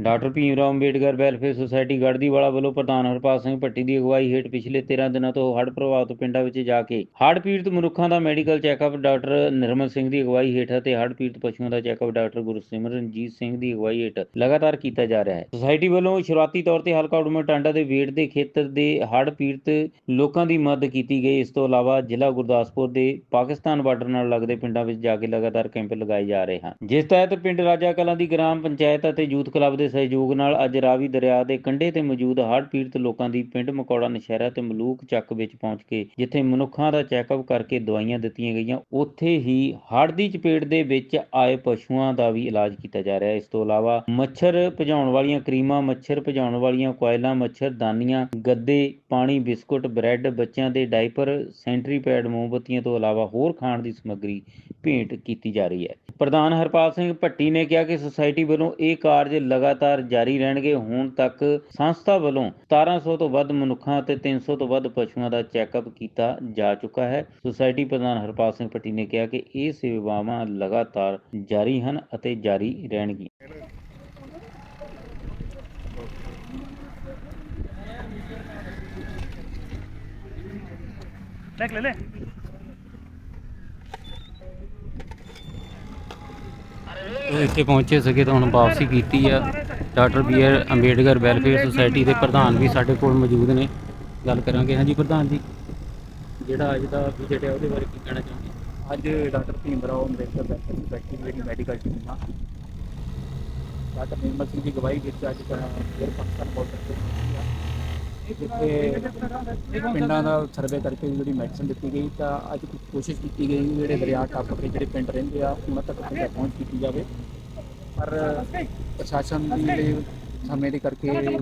Doctor Bhim Rao Ambedkar welfare society Garhdiwala ਵੱਲੋਂ ਪ੍ਰਧਾਨ ਹਰਪਾਲ ਸਿੰਘ ਭੱਟੀ ਦੀ ਅਗਵਾਈ ਹੇਠ ਪਿਛਲੇ 13 ਦਿਨਾਂ ਤੋਂ ਹੜ੍ਹ ਪ੍ਰਭਾਵਿਤ ਪਿੰਡਾਂ ਵਿੱਚ ਜਾ ਕੇ ਹੜ੍ਹ ਪੀੜਤ ਮਨੁੱਖਾਂ ਦਾ medical checkup doctor Nirmal Singh ਦੀ ਅਗਵਾਈ ਹੇਠ ਅਤੇ ਹੜ੍ਹ ਪੀੜਤ ਪਸ਼ੂਆਂ ਦਾ ਚੈੱਕਅਪ ਡਾਕਟਰ ਗੁਰਸਿਮਰਨਜੀਤ ਸਿੰਘ ਦੀ ਅਗਵਾਈ ਹੇਠ ਲਗਾਤਾਰ ਕੀਤਾ ਜਾ ਰਿਹਾ ਹੈ। ਸੁਸਾਇਟੀ ਵੱਲੋਂ ਸ਼ੁਰੂਆਤੀ ਤੌਰ ਤੇ ਹਲਕਾ ਉਡਮਾ ਟਾਂਡਾ ਦੇ ਵੇੜ ਦੇ ਖੇਤਰ ਦੇ ਹੜ੍ਹ ਪੀੜਤ ਲੋਕਾਂ ਦੀ ਮਦਦ ਕੀਤੀ ਗਈ। ਇਸ ਤੋਂ ਇਲਾਵਾ ਜ਼ਿਲ੍ਹਾ ਗੁਰਦਾਸਪੁਰ ਦੇ ਪਾਕਿਸਤਾਨ ਬਾਰਡਰ ਨਾਲ ਲੱਗਦੇ ਪਿੰਡਾਂ ਵਿੱਚ ਜਾ ਕੇ ਲਗਾਤਾਰ ਕੈਂਪ ਲਗਾਏ ਜਾ ਰਹੇ ਹਨ। ਜਿਸ ਤਹਿਤ ਪਿੰਡ ਰਾਜਾ ਕਲਾਂ ਦੀ ਗ੍ਰਾਮ ਪੰਚਾਇਤ ਅਤੇ ਯੂਥ ਕਲੱਬ ਦੇ ਸਹਿਯੋਗ ਨਾਲ ਅੱਜ ਰਾਵੀ ਦਰਿਆ ਦੇ ਕੰਢੇ ਤੇ ਮੌਜੂਦ ਹੜ੍ਹ ਪੀੜਤ ਲੋਕਾਂ ਦੀ ਪਿੰਡ ਮਕੌੜਾ ਨਸ਼ਹਿਰਾ ਤੇ ਮਲੂਕ ਚੱਕ ਵਿੱਚ ਪਹੁੰਚ ਕੇ, ਜਿੱਥੇ ਮਨੁੱਖਾਂ ਦਾ ਚੈੱਕਅਪ ਕਰਕੇ ਦਵਾਈਆਂ ਦਿੱਤੀਆਂ ਗਈਆਂ, ਉੱਥੇ ਹੀ ਹੜ੍ਹ ਦੀ ਚਪੇਟ ਦੇ ਵਿੱਚ ਆਏ ਪਸ਼ੂਆਂ ਦਾ ਵੀ ਇਲਾਜ ਕੀਤਾ ਜਾ ਰਿਹਾ ਹੈ। ਇਸ ਤੋਂ ਇਲਾਵਾ ਮੱਛਰ ਭਜਾਉਣ ਵਾਲੀਆਂ ਕਰੀਮਾਂ, ਮੱਛਰ ਭਜਾਉਣ ਵਾਲੀਆਂ ਕੋਇਲਾਂ ਮੱਛਰਦਾਨੀਆਂ ਗੱਦੇ, ਪਾਣੀ, ਬਿਸਕੁਟ, ਬ੍ਰੈਡ, ਬੱਚਿਆਂ ਦੇ ਡਾਈਪਰ ਸੈਂਟਰੀ ਪੈਡ ਮੋਮਬੱਤੀਆਂ ਤੋਂ ਇਲਾਵਾ ਹੋਰ ਖਾਣ ਦੀ ਸਮੱਗਰੀ ਭੇਂਟ ਕੀਤੀ ਜਾ ਰਹੀ ਹੈ। ਪ੍ਰਧਾਨ ਹਰਪਾਲ ਸਿੰਘ ਭੱਟੀ ਨੇ ਕਿਹਾ ਕਿ ਸੁਸਾਇਟੀ ਵੱਲੋਂ ਇਹ ਕਾਰਜ ਲਗਾ ਲਗਾਤਾਰ ਜਾਰੀ ਰਹਿਣਗੇ। ਹੁਣ ਤੱਕ ਸੰਸਥਾ ਵੱਲੋਂ 1700 ਤੋਂ ਵੱਧ ਮਨੁੱਖਾਂ ਅਤੇ 300 ਤੋਂ ਵੱਧ ਪਸ਼ੂਆਂ ਦਾ ਚੈੱਕਅਪ ਕੀਤਾ ਜਾ ਚੁੱਕਾ ਹੈ। ਸੁਸਾਇਟੀ ਪ੍ਰਧਾਨ ਹਰਪਾਲ ਸਿੰਘ ਪੱਟੀ ਨੇ ਕਿਹਾ ਕਿ ਇਹ ਸੇਵਾਵਾਂ ਲਗਾਤਾਰ ਜਾਰੀ ਹਨ ਅਤੇ ਜਾਰੀ ਰਹਿਣਗੀਆਂ। ਲੈ ਲੈ। ਇੱਥੇ ਪਹੁੰਚੇ ਸਕੇ ਤਾਂ ਹੁਣ ਵਾਪਸੀ ਕੀਤੀ ਆ। Doctor B R Ambedkar welfare society ਦੇ ਪ੍ਰਧਾਨ ਵੀ ਸਾਡੇ ਕੋਲ ਮੌਜੂਦ ਨੇ। ਗੱਲ ਕਰਾਂਗੇ। ਹਾਂਜੀ ਪ੍ਰਧਾਨ ਜੀ, ਜਿਹੜਾ ਅੱਜ ਦਾ ਵਿਜ਼ਿਟ ਹੈ ਉਹਦੇ ਬਾਰੇ ਕੀ ਕਹਿਣਾ ਚਾਹੁੰਦੇ ਅੱਜ doctor Bhim Rao Ambedkar welfare society ਦੀ ਜਿਹੜੀ ਮੈਡੀਕਲ ਟੀਮ ਆ, ਡਾਕਟਰ ਨਿਰਮਲ ਸਿੰਘ ਦੀ ਗਵਾਹੀ ਵਿੱਚ ਅੱਜ ਦਾ ਪਾਕਿਸਤਾਨ ਬਾਰਡਰ ਤੇ ਜਿੱਥੇ ਪਿੰਡਾਂ ਦਾ ਸਰਵੇ ਕਰਕੇ ਜਿਹੜੀ ਮੈਡੀਸਨ ਦਿੱਤੀ ਗਈ, ਤਾਂ ਅੱਜ ਕੁਝ ਕੋਸ਼ਿਸ਼ ਕੀਤੀ ਗਈ ਵੀ ਜਿਹੜੇ ਦਰਿਆ ਟੱਪ ਕੇ ਜਿਹੜੇ ਪਿੰਡ ਰਹਿੰਦੇ ਆ ਉਹਨਾਂ ਤੱਕ ਪਹੁੰਚ ਪਹੁੰਚ ਕੀਤੀ ਜਾਵੇ। ਪਰ ਪ੍ਰਸ਼ਾਸਨ ਦੀ ਜਿਹੜੇ ਸਮੇਂ ਦੇ ਕਰਕੇ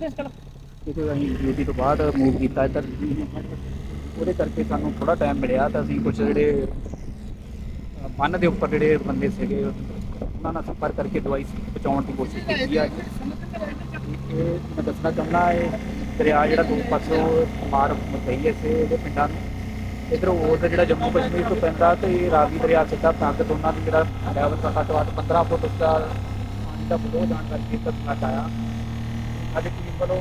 ਕਿਤੇ ਅਸੀਂ ਡਿਊਟੀ ਤੋਂ ਬਾਅਦ ਮੂਵ ਕੀਤਾ ਇੱਧਰ। ਉਹਦੇ ਕਰਕੇ ਸਾਨੂੰ ਥੋੜਾ ਟਾਈਮ ਮਿਲਿਆ ਤਾਂ ਅਸੀਂ ਕੁਝ ਜਿਹੜੇ ਮਨ ਦੇ ਉੱਪਰ ਜਿਹੜੇ ਬੰਦੇ ਸੀਗੇ, ਉਹਨਾਂ ਨਾਲ ਸੰਪਰਕ ਕਰਕੇ ਦਵਾਈ ਪਹੁੰਚਾਉਣ ਦੀ ਕੋਸ਼ਿਸ਼ ਕੀਤੀ ਹੈ ਇਹ ਮੈਂ ਦੱਸਣਾ ਚਾਹੁੰਦਾ ਹੈ ਦਰਿਆ ਜਿਹੜਾ ਦੋ ਪਾਸੋਂ ਮਾਰ ਮਚਾਈ ਹੈ ਸੇ ਇਹਦੇ ਪਿੰਡਾਂ ਨੂੰ। ਇਧਰੋਂ ਉਹ ਜਿਹੜਾ ਜੰਮੂ ਕਸ਼ਮੀਰ ਤੋਂ ਪੈਂਦਾ ਤੇ ਇਹ ਰਾਵੀ ਦਰਿਆ ਸਿੱਧਾ ਤੱਕ ਦੋਨਾਂ ਦੀ ਜਿਹੜਾ ਲੈਵਲ ਦਾ ਘੱਟ 15 ਫੁੱਟ ਉੱਚਾ ਪਾਣੀ ਦਾ ਫਲੋ ਜਾਣ ਕਰਕੇ ਤੱਕ ਆਇਆ। ਅੱਜ ਟੀਮ ਵੱਲੋਂ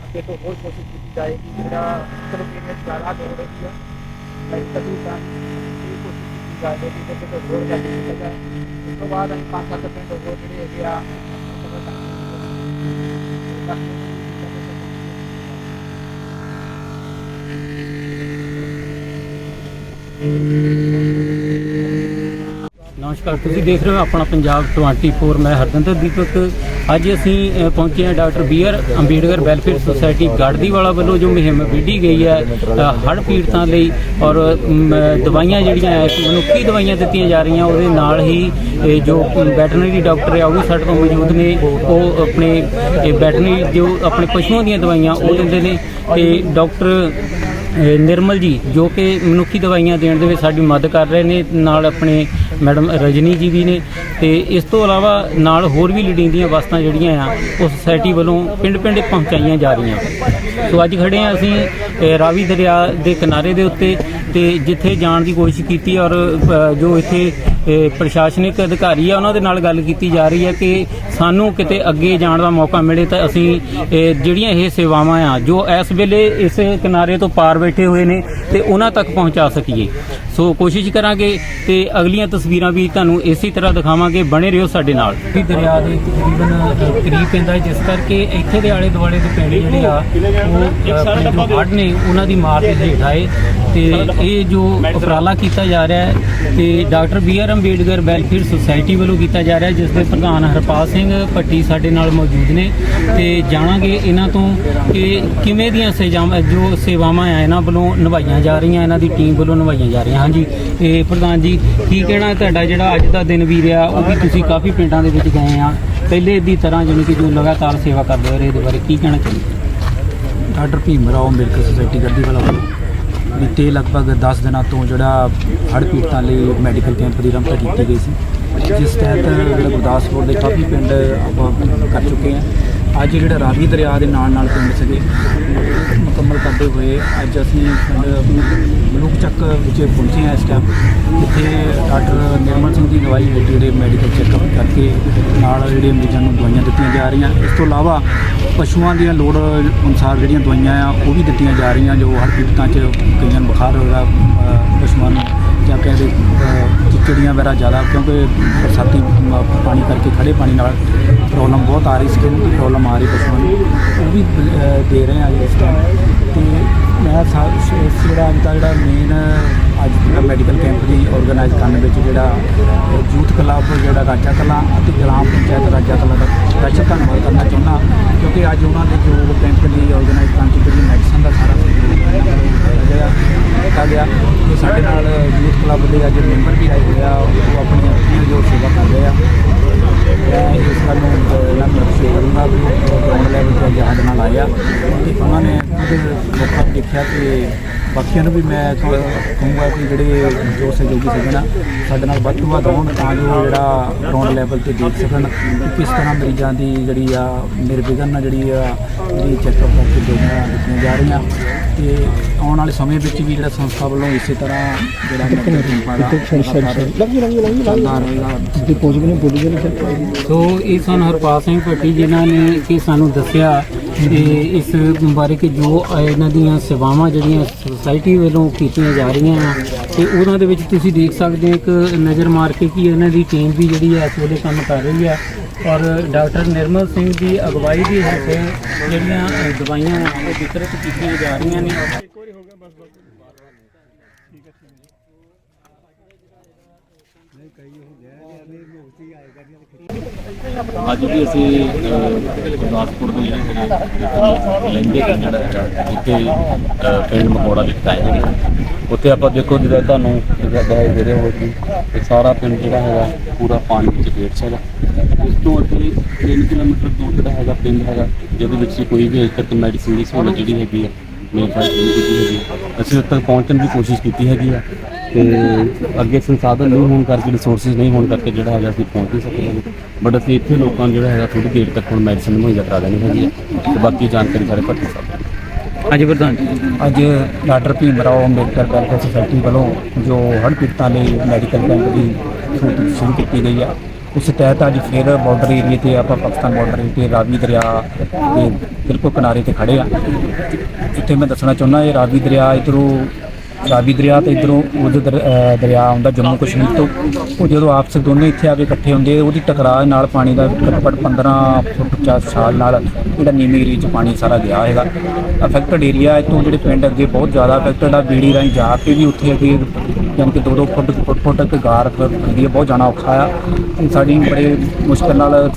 ਅੱਗੇ ਤੋਂ ਹੋਰ ਕੋਸ਼ਿਸ਼ ਕੀਤੀ ਜਾਏਗੀ ਜਿਹੜਾ ਚਲੋ ਕਿੰਨੇ ਜ਼ਿਆਦਾ ਹੋ ਰਹੀ ਹੈ ਮੈਂ ਕਦੀ ਤਾਂ ਇਹ ਕੋਸ਼ਿਸ਼ ਕੀਤੀ ਜਾਏਗੀ ਕਿ ਕਿਤੇ ਹੋਰ ਜਾ ਕੇ ਕੀਤਾ ਜਾਏ। ਉਸ ਤੋਂ ਬਾਅਦ ਅਸੀਂ ਪੰਜ ਸੱਤ ਪਿੰਡ ਹੋਰ ਜਿਹੜੇ ਹੈਗੇ ਆ ਨਮਸਕਾਰ ਤੁਸੀਂ ਦੇਖ ਰਹੇ ਹੋ ਆਪਣਾ ਪੰਜਾਬ 24 ਮੈਂ ਹਰਜਿੰਦਰ ਦੀਪਕ। ਅੱਜ ਅਸੀਂ ਅ, ਪਹੁੰਚੇ ਹਾਂ doctor B R Ambedkar welfare society Garhdiwala ਵੱਲੋਂ ਜੋ ਮੁਹਿੰਮ ਵਿੱਢੀ ਗਈ ਹੈ ਅ, ਹੜ੍ਹ ਪੀੜਤਾਂ ਲਈ ਔਰ ਮ, ਦਵਾਈਆਂ ਜਿਹੜੀਆਂ ਹੈ ਮਨੁੱਖੀ ਦਵਾਈਆਂ ਦਿੱਤੀਆਂ ਜਾ ਰਹੀਆਂ ਉਹਦੇ ਨਾਲ ਹੀ ਇਹ ਜੋ ਵੈਟਰਨਰੀ ਡਾਕਟਰ ਹੈ ਉਹ ਵੀ ਸਾਡੇ ਕੋਲ ਮੌਜੂਦ ਨੇ। ਉਹ ਆਪਣੇ ਵੈਟਰਨਰੀ ਜੋ ਆਪਣੇ ਪਸ਼ੂਆਂ ਦੀਆਂ ਦਵਾਈਆਂ ਉਹ ਦਿੰਦੇ ਨੇ। ਤੇ ਡਾਕਟਰ ਨਿਰਮਲ ਜੀ, ਜੋ ਕਿ ਮਨੁੱਖੀ ਦਵਾਈਆਂ ਦੇਣ ਦੇ ਵਿੱਚ ਸਾਡੀ ਮਦਦ ਕਰ ਰਹੇ ਨੇ, ਨਾਲ ਆਪਣੇ ਮੈਡਮ ਰਜਨੀ ਜੀ ਵੀ ਨੇ, ਤੇ ਇਸ ਤੋਂ ਇਲਾਵਾ ਨਾਲ ਹੋਰ ਵੀ ਲੋੜੀਂਦੀਆਂ ਵਸਤਾਂ ਜਿਹੜੀਆਂ ਆ, ਉਹ ਸੁਸਾਇਟੀ ਵੱਲੋਂ ਪਿੰਡ-ਪਿੰਡ ਪਹੁੰਚਾਈਆਂ ਜਾ ਰਹੀਆਂ। ਸੋ ਅੱਜ ਖੜੇ ਆ ਅਸੀਂ ਰਾਵੀ ਦਰਿਆ ਦੇ ਕਿਨਾਰੇ ਦੇ ਉੱਤੇ ਤੇ ਜਿੱਥੇ ਜਾਣ ਦੀ ਕੋਸ਼ਿਸ਼ ਕੀਤੀ ਔਰ ਜੋ ਇੱਥੇ ਪ੍ਰਸ਼ਾਸਨਿਕ ਅਧਿਕਾਰੀ ਆ, ਉਹਨਾਂ ਦੇ ਨਾਲ ਗੱਲ ਕੀਤੀ ਜਾ ਰਹੀ ਹੈ ਕਿ ਸਾਨੂੰ ਕਿਤੇ ਅੱਗੇ ਜਾਣ ਦਾ ਮੌਕਾ ਮਿਲੇ ਤਾਂ ਅਸੀਂ ਜਿਹੜੀਆਂ ਇਹ ਸੇਵਾਵਾਂ ਆ, ਜੋ ਇਸ ਵੇਲੇ ਇਸ ਕਿਨਾਰੇ ਤੋਂ ਪਾਰ ਬੈਠੇ ਹੋਏ ਨੇ ਤੇ ਉਹਨਾਂ ਤੱਕ ਪਹੁੰਚਾ ਸਕੀਏ। ਸੋ ਕੋਸ਼ਿਸ਼ ਕਰਾਂਗੇ ਤੇ ਅਗਲੀਆਂ ਤਸਵੀਰਾਂ ਵੀ ਤੁਹਾਨੂੰ ਇਸੇ ਤਰ੍ਹਾਂ ਦਿਖਾਵਾਂਗੇ, ਬਣੇ ਰਹੋ ਸਾਡੇ ਨਾਲ। ਵੀ ਦਰਿਆ ਦੇ ਤਕਰੀਬਨ ਕਰੀਬ ਪੈਂਦਾ ਜਿਸ ਕਰਕੇ ਇੱਥੇ ਦੇ ਆਲੇ ਦੁਆਲੇ ਦੇ ਪਿੰਡ ਜਿਹੜੇ ਆ, ਉਹ ਜੋ ਹੜ੍ਹ ਨੇ, ਉਹਨਾਂ ਦੀ ਮਾਰ ਦੇ ਹੇਠ ਆਏ ਤੇ ਇਹ ਜੋ ਉਪਰਾਲਾ ਕੀਤਾ ਜਾ ਰਿਹਾ ਹੈ ਤੇ doctor B R Ambedkar welfare society ਵੱਲੋਂ ਕੀਤਾ ਜਾ ਰਿਹਾ ਜਿਸ ਦੇ ਪ੍ਰਧਾਨ ਹਰਪਾਲ ਸਿੰਘ ਭੱਟੀ ਸਾਡੇ ਨਾਲ ਮੌਜੂਦ ਨੇ ਤੇ ਜਾਣਾਂਗੇ ਇਹਨਾਂ ਤੋਂ ਕਿ ਕਿਵੇਂ ਦੀਆਂ ਸੇਵਾਵਾਂ ਜੋ ਸੇਵਾਵਾਂ ਆ ਇਹਨਾਂ ਵੱਲੋਂ ਨਿਭਾਈਆਂ ਜਾ ਰਹੀਆਂ, ਇਹਨਾਂ ਦੀ ਟੀਮ ਵੱਲੋਂ ਨਿਭਾਈਆਂ ਜਾ ਰਹੀਆਂ। ਹਾਂਜੀ ਇਹ ਪ੍ਰਧਾਨ ਜੀ, ਕੀ ਕਹਿਣਾ ਤੁਹਾਡਾ ਜਿਹੜਾ ਅੱਜ ਦਾ ਦਿਨ ਵੀ ਰਿਹਾ, ਉਹ ਵੀ ਤੁਸੀਂ ਕਾਫੀ ਪਿੰਡਾਂ ਦੇ ਵਿੱਚ ਗਏ ਆ। ਪਹਿਲੇ ਦੀ ਤਰ੍ਹਾਂ ਜਿਵੇਂ ਕਿ ਜੋ ਲਗਾਤਾਰ ਸੇਵਾ ਕਰਦੇ ਹੋ ਰਹੇ, ਇਹਦੇ ਬਾਰੇ ਕੀ ਕਹਿਣਾ ਚਾਹੀਦਾ ਡਾਕਟਰ ਭੀਮ ਰਾਓ ਅੰਬੇਡਕਰ ਸੁਸਾਇਟੀ ਗੱਡੀਵਾਲਾ ਵੱਲੋਂ। ਬੀਤੇ ਲਗਭਗ 10 ਦਿਨਾਂ ਤੋਂ ਜਿਹੜਾ ਹੜ੍ਹ ਪੀੜਤਾਂ ਲਈ ਮੈਡੀਕਲ ਕੈਂਪ ਦੀ ਰੰਭਤਾ ਕੀਤੀ ਗਈ ਸੀ। ਜਿਸ ਤਹਿਤ ਜਿਹੜਾ ਗੁਰਦਾਸਪੁਰ ਦੇ ਕਾਫੀ ਪਿੰਡ ਆਪਾਂ ਕਰ ਚੁੱਕੇ ਹਾਂ। ਅੱਜ ਜਿਹੜਾ ਰਾਵੀ ਦਰਿਆ ਦੇ ਨਾਲ ਨਾਲ ਪਿੰਡ ਸੀਗੇ, ਮੁਕੰਮਲ ਕਰਦੇ ਹੋਏ ਅੱਜ ਅਸੀਂ ਪਿੰਡ ਮਲੂਕ ਚੱਕ ਵਿੱਚ ਪਹੁੰਚੇ ਹਾਂ ਇਸ ਟਾਈਮ ਜਿੱਥੇ ਡਾਕਟਰ ਨਿਰਮਲ ਸਿੰਘ ਦੀ ਦਵਾਈ ਹੇਠ ਜਿਹੜੇ ਮੈਡੀਕਲ ਚੈੱਕਅਪ ਕਰਕੇ ਨਾਲ ਜਿਹੜੇ ਮਰੀਜ਼ਾਂ ਨੂੰ ਦਵਾਈਆਂ ਦਿੱਤੀਆਂ ਜਾ ਰਹੀਆਂ। ਇਸ ਤੋਂ ਇਲਾਵਾ ਪਸ਼ੂਆਂ ਦੀਆਂ ਲੋੜ ਅਨੁਸਾਰ ਜਿਹੜੀਆਂ ਦਵਾਈਆਂ ਆ, ਉਹ ਵੀ ਦਿੱਤੀਆਂ ਜਾ ਰਹੀਆਂ, ਜੋ ਹਰ ਪੀੜਤਾਂ 'ਚ ਕਈਆਂ ਨੂੰ ਬੁਖਾਰ ਹੋਇਆ ਪਸ਼ੂਆਂ ਨੂੰ ਜਾਂ ਕਹਿੰਦੇ ਚਿੜੀਆਂ ਵਗੈਰਾ ਜ਼ਿਆਦਾ, ਕਿਉਂਕਿ ਬਰਸਾਤੀ ਪਾਣੀ ਕਰਕੇ ਖੜੇ ਪਾਣੀ ਨਾਲ ਪ੍ਰੋਬਲਮ ਬਹੁਤ ਆ ਰਹੀ ਸਕਿਨ ਦੀ ਪ੍ਰੋਬਲਮ ਆ ਰਹੀ ਪਸ਼ੂਆਂ ਨੂੰ। ਉਹ ਵੀ ਦੇ ਰਹੇ ਆ ਜੀ ਇਸ ਟਾਈਮ ਤੇ ਮੈਂ ਸਾ- ਜਿਹੜਾ ਅੱਜ ਦਾ ਜਿਹੜਾ ਮੇਨ ਅੱਜ ਦਾ ਮੈਡੀਕਲ ਕੈਂਪ ਦੀ ਆਰਗੇਨਾਈਜ਼ ਕਰਨ ਵਿੱਚ ਜਿਹੜਾ ਯੂਥ ਕਲੱਬ ਜਿਹੜਾ ਰਾਜਾ ਕਲਾਂ ਅਤੇ ਗ੍ਰਾਮ ਪੰਚਾਇਤ ਰਾਜਾ ਕਲਾ ਦਾ ਸਪੈਸ਼ਲ ਧੰਨਵਾਦ ਕਰਨਾ ਚਾਹੁੰਦਾ, ਕਿਉਂਕਿ ਅੱਜ ਉਹਨਾਂ ਦੇ ਜੋ ਕੈਂਪ ਲਈ ਆਰਗੇਨਾਈਜ਼ ਕਰਨ ਚ ਜਿਹੜੀ ਮੈਡੀਸਨ ਦਾ ਸਾਰਾ ਜਿਹੜਾ ਦਿੱਤਾ ਗਿਆ। ਤੇ ਸਾਡੇ ਨਾਲ ਯੂਥ ਕਲੱਬ ਦੇ ਅੱਜ ਮੈਂਬਰ ਵੀ ਆਏ ਹੋਏ ਆ, ਉਹ ਆਪਣੀ ਆਪਣੀ ਜੋ ਸੇਵਾ ਕਰ ਰਹੇ ਆ। ਮੈਂ ਇਸ ਗੱਲ ਨੂੰ ਇਹਨਾਂ ਨੂੰ ਕਰੂੰਗਾ ਵੀ ਗਰਾਊਂਡ ਲੈਵਲ ਤੇ ਅੱਜ ਸਾਡੇ ਨਾਲ ਆਇਆ ਆ। ਤੇ ਉਹਨਾਂ ਨੇ ਉਹਦੇ ਦੇਖਿਆ ਕਿ ਬਾਕੀਆਂ ਨੂੰ ਵੀ ਮੈਂ ਕਹ- ਕਹੂੰਗਾ ਕਿ ਜਿਹੜੇ ਜੋ ਸਹਿਯੋਗੀ ਸੱਜਣ ਆ ਸਾਡੇ ਨਾਲ ਵੱਧ ਤੋਂ ਵੱਧ ਹੋਣ ਤਾਂ ਜੋ ਜਿਹੜਾ ਗਰਾਊਂਡ ਲੈਵਲ ਤੇ ਦੇਖ ਸਕਣ ਕਿਸ ਤਰ੍ਹਾਂ ਮਰੀਜ਼ਾਂ ਦੀ ਜਿਹੜੀ ਆ ਨਿਰਵਿਘਨ ਨਾਲ ਜਿਹੜੀ ਆ ਜਿਹੜੀ ਚੈੱਕਅਪ ਕਰਕੇ ਦਵਾਈਆਂ ਦਿੱਤੀਆਂ ਜਾ ਰਹੀਆਂ ਤੇ ਆਉਣ ਵਾਲੇ ਸਮੇਂ ਵਿੱਚ ਵੀ ਜਿਹੜਾ ਸੰਸਥਾ ਵੱਲੋਂ ਇਸੇ ਤਰ੍ਹਾਂ ਜਿਹੜਾ ਮੈਡੀਕਲ ਕੈਂਪਾਂ ਦਾ ਚੱਲਦਾ ਰਹੇਗਾ। ਸੋ ਇਹ ਸਨ ਹਰਪਾਲ ਸਿੰਘ ਭੱਟੀ ਜਿਨ੍ਹਾਂ ਨੇ ਕਿ ਸਾਨੂੰ ਦੱਸਿਆ ਕਿ ਇਸ ਬਾਰੇ ਕਿ ਜੋ ਇਹਨਾਂ ਦੀਆਂ ਸੇਵਾਵਾਂ ਜਿਹੜੀਆਂ ਸੁਸਾਇਟੀ ਵੱਲੋਂ ਕੀਤੀਆਂ ਜਾ ਰਹੀਆਂ ਆ ਤੇ ਉਹਨਾਂ ਦੇ ਵਿੱਚ ਤੁਸੀਂ ਦੇਖ ਸਕਦੇ ਹੋ ਇੱਕ ਨਜ਼ਰ ਮਾਰ ਕੇ ਕਿ ਇਹਨਾਂ ਦੀ ਟੀਮ ਵੀ ਜਿਹੜੀ ਹੈ ਇਸ ਵੇਲੇ ਕੰਮ ਕਰ ਰਹੀ ਹੈ ਔਰ ਡਾਕਟਰ ਨਿਰਮਲ ਸਿੰਘ ਦੀ ਅਗਵਾਈ ਦੀ ਹੇਠ ਜਿਹੜੀਆਂ ਦਵਾਈਆਂ ਆ, ਉਹ ਵਿਤਰਿਤ ਕੀਤੀਆਂ ਜਾ ਰਹੀਆਂ ਨੇ। ਅੱਜ ਵੀ ਅਸੀਂ ਗੁਰਦਾਸਪੁਰ ਦੇ ਜਿਹੜੇ ਹੈਗੇ ਲਹਿੰਦੇ ਜਿੱਥੇ ਪਿੰਡ ਮਕੌੜਾ ਲਿਖਦਾ ਹੈ ਉੱਥੇ ਆਪਾਂ ਦੇਖੋ ਜਿਹੜਾ ਤੁਹਾਨੂੰ ਜਿਹੜਾ ਦਿਖਾਈ ਦੇ ਰਿਹਾ ਹੋਵੇ ਕਿ ਸਾਰਾ ਪਿੰਡ ਜਿਹੜਾ ਹੈਗਾ, ਪੂਰਾ ਪਾਣੀ ਵਿੱਚ ਘੇਰ ਸਕਦਾ ਇਸ ਤੋਂ ਅੱਗੇ 3 ਕਿਲੋਮੀਟਰ ਦੂਰ ਜਿਹੜਾ ਹੈਗਾ, ਪਿੰਡ ਹੈਗਾ, ਜਿਹਦੇ ਵਿੱਚ ਕੋਈ ਵੀ ਅਜੇ ਤੱਕ ਮੈਡੀਸਿਨ ਦੀ ਸਹੂਲਤ ਜਿਹੜੀ ਹੈਗੀ ਹੈ ਮੇਨ ਫਾਈਲ ਨਹੀਂ ਕੀਤੀ ਹੈਗੀ ਅਸੀਂ ਉੱਥੇ ਤੱਕ ਪਹੁੰਚਣ ਦੀ ਕੋਸ਼ਿਸ਼ ਕੀਤੀ ਹੈਗੀ ਆ। ਤੇ ਅੱਗੇ ਸੰਸਾਧਨ ਨਹੀਂ ਹੋਣ ਕਰਕੇ ਰਿਸੋਰਸਿਸ ਨਹੀਂ ਹੋਣ ਕਰਕੇ ਜਿਹੜਾ ਹੈਗਾ ਅਸੀਂ ਪਹੁੰਚ ਨਹੀਂ ਸਕੇ ਹੈਗੇ। ਬਟ ਅਸੀਂ ਇੱਥੇ ਲੋਕਾਂ ਨੂੰ ਜਿਹੜਾ ਹੈਗਾ ਥੋੜੀ ਦੇਰ ਤੱਕ ਹੁਣ ਮੈਡੀਸਨ ਮੁਹੱਈਆ ਕਰਾ ਦੇਣੀ ਹੈਗੀ ਹੈ। ਤੇ ਬਾਕੀ ਜਾਣਕਾਰੀ ਸਾਰੇ ਭੱਟੀ ਸਾਹਿਬ ਹਾਂਜੀ ਪ੍ਰਧਾਨ ਅੱਜ doctor Bhim Rao Ambedkar welfare society ਵੱਲੋਂ ਜੋ ਹੜ੍ਹ ਪੀੜਤਾਂ ਲਈ ਮੈਡੀਕਲ ਕੈਂਪ ਦੀ ਸਹੂਲਤ ਸ਼ੁਰੂ ਕੀਤੀ ਗਈ ਆ ਉਸ ਤਹਿਤ ਅੱਜ ਫਿਰ ਬਾਰਡਰ ਏਰੀਏ ਤੇ ਆਪਾਂ ਪਾਕਿਸਤਾਨ ਬਾਰਡਰ ਤੇ ਰਾਵੀ ਦਰਿਆ ਦੇ ਬਿਲਕੁਲ ਕਿਨਾਰੇ ਤੇ ਖੜੇ ਆ। ਜਿੱਥੇ ਮੈਂ ਦੱਸਣਾ ਚਾਹੁੰਦਾ ਇਹ ਰਾਵੀ ਦਰਿਆ ਇਧਰੋਂ ਰਾਵੀ ਦਰਿਆ ਤੇ ਇਧਰੋਂ ਉਹਦੇ ਦਰ- ਦਰਿਆ ਆਉਂਦਾ ਜੰਮੂ ਕਸ਼ਮੀਰ ਤੋਂ, ਉਹ ਜਦੋਂ ਆਪਸ ਦੋਨੇ ਇੱਥੇ ਆ ਕੇ ਇਕੱਠੇ ਹੁੰਦੇ, ਉਹਦੀ ਟਕਰਾਅ ਨਾਲ ਪਾਣੀ ਦਾ ਘੱਟੋ ਘੱਟ 15 ਫੁੱਟ ਚਾ ਸਾਲ ਨਾਲ ਜਿਹੜਾ ਨੀਮੀ ਏਰੀਆ 'ਚ ਪਾਣੀ ਸਾਰਾ ਗਿਆ ਹੈਗਾ। ਅਫੈਕਟਡ ਏਰੀਆ ਇਤੋਂ ਜਿਹੜੇ ਪਿੰਡ ਅੱਗੇ ਬਹੁਤ ਜ਼ਿਆਦਾ ਅਫੈਕਟਡ ਆ, ਬੀੜੀ ਰਾਹੀਂ ਜਾ ਕੇ ਵੀ ਉੱਥੇ ਅੱਗੇ ਯਾਨੀ ਕਿ 2-2 ਫੁੱਟ ਫੁੱਟ ਫੁੱਟ ਤੱਕ ਗਾਰ ਹੁੰਦੀ ਹੈ, ਬਹੁਤ ਜਾਣਾ ਔਖਾ ਆ। ਸਾਡੀ ਬੜੇ ਮੁਸ਼ਕਲ ਨਾਲ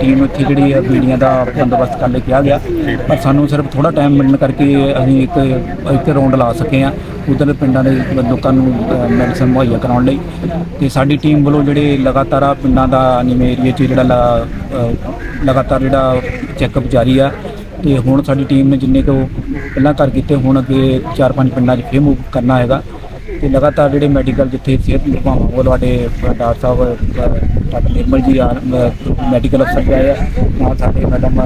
ਟੀਮ ਇੱਥੇ ਜਿਹੜੀ ਆ, ਬੀੜੀਆਂ ਦਾ ਬੰਦੋਬਸਤ ਕਰਨ ਲਈ ਕਿਹਾ ਗਿਆ। ਪਰ ਸਾਨੂੰ ਸਿਰਫ ਥੋੜਾ ਟਾਈਮ ਮਿਲਣ ਕਰਕੇ ਅਸੀਂ ਇੱਕ ਇੱਕ ਰਾਉਂਡ ਲਾ ਸਕੇ ਆ। ਉਧਰ ਪਿੰਡਾਂ ਦੇ ਲੋਕਾਂ ਨੂੰ ਮੈਡੀਸਨ ਮੁਹੱਈਆ ਕਰਾਉਣ ਲਈ। ਤੇ ਸਾਡੀ ਟੀਮ ਵੱਲੋਂ ਜਿਹੜੇ ਲਗਾਤਾਰ ਆ ਪਿੰਡਾਂ ਦਾ ਨੀਵੇਂ ਏਰੀਆ 'ਚ ਜਿਹੜਾ ਲਾ- ਲਗਾਤਾਰ ਜਿਹੜਾ ਚੈੱਕਅਪ ਜਾਰੀ ਆ, ਤੇ ਹੁਣ ਸਾਡੀ ਟੀਮ ਨੇ ਜਿੰਨੇ ਕੁ ਪਹਿਲਾਂ ਕਰ ਕੀਤੇ, ਹੁਣ ਅੱਗੇ ਚਾਰ ਪੰਜ ਪਿੰਡਾਂ 'ਚ ਫੇਰ ਮੂਵ ਕਰਨਾ ਹੈਗਾ। ਤੇ ਲਗਾਤਾਰ ਜਿਹੜੇ ਮੈਡੀਕਲ ਜਿੱਥੇ ਸਿਹਤ ਵਿਭਾਗਾਂ ਵੱਲੋਂ ਸਾਡੇ ਡਾਕਟਰ ਸਾਹਿਬ ਡਾਕਟਰ ਨਿਰਮਲ ਜੀ ਆ ਮੈਡੀਕਲ ਅਫਸਰ ਵੀ ਆਏ ਆ। ਨਾਲ ਸਾਡੇ ਮੈਡਮ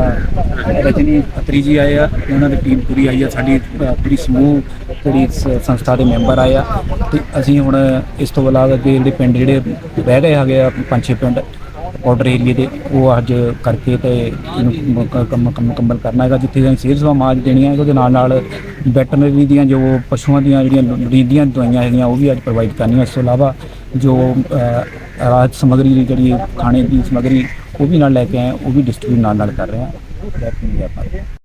ਰਜਨੀ ਅਤਰੀ ਜੀ ਆਏ ਆ। ਉਹਨਾਂ ਦੀ ਟੀਮ ਪੂਰੀ ਆਈ ਆ। ਸਾਡੀ ਪੂਰੀ ਸਮੂਹ ਜਿਹੜੀ ਸ- ਸੰਸਥਾ ਦੇ ਮੈਂਬਰ ਆਏ ਆ ਤੇ ਅਸੀਂ ਹੁਣ ਇਸ ਤੋਂ ਇਲਾਵਾ ਅੱਗੇ ਜਿਹੜੇ ਪਿੰਡ ਜਿਹੜੇ ਬਹਿ ਗਏ ਹੈਗੇ ਆ ਪੰਜ ਛੇ ਪਿੰਡ ਆਰਡਰ ਏਰੀਏ ਦੇ ਉਹ ਅੱਜ ਕਰਕੇ ਤੇ ਇਹਨੂੰ ਕੰਮ ਕੰਮ ਮੁਕੰਮਲ ਕਰਨਾ ਹੈਗਾ ਜਿੱਥੇ ਅਸੀਂ ਸਿਹਤ ਸੇਵਾ ਮਾਜ ਦੇਣੀਆਂ ਉਹਦੇ ਨਾਲ ਨਾਲ ਵੈਟਰਨਰੀ ਦੀਆਂ ਜੋ ਪਸ਼ੂਆਂ ਦੀਆਂ ਜਿਹੜੀਆਂ ਰੀਦੀਆਂ ਦਵਾਈਆਂ ਹੈਗੀਆਂ ਉਹ ਵੀ ਅੱਜ ਪ੍ਰੋਵਾਈਡ ਕਰਨੀਆਂ। ਇਸ ਤੋਂ ਇਲਾਵਾ ਜੋ ਅ, ਰਾਹਤ ਸਮੱਗਰੀ ਦੀ ਜਿਹੜੀ ਖਾਣੇ ਦੀ ਸਮੱਗਰੀ ਉਹ ਵੀ ਨਾਲ ਲੈ ਕੇ ਆਏ ਉਹ ਵੀ ਡਿਸਟ੍ਰੀਬਿਊਟ ਨਾਲ ਨਾਲ ਕਰ ਰਹੇ ਹਾਂ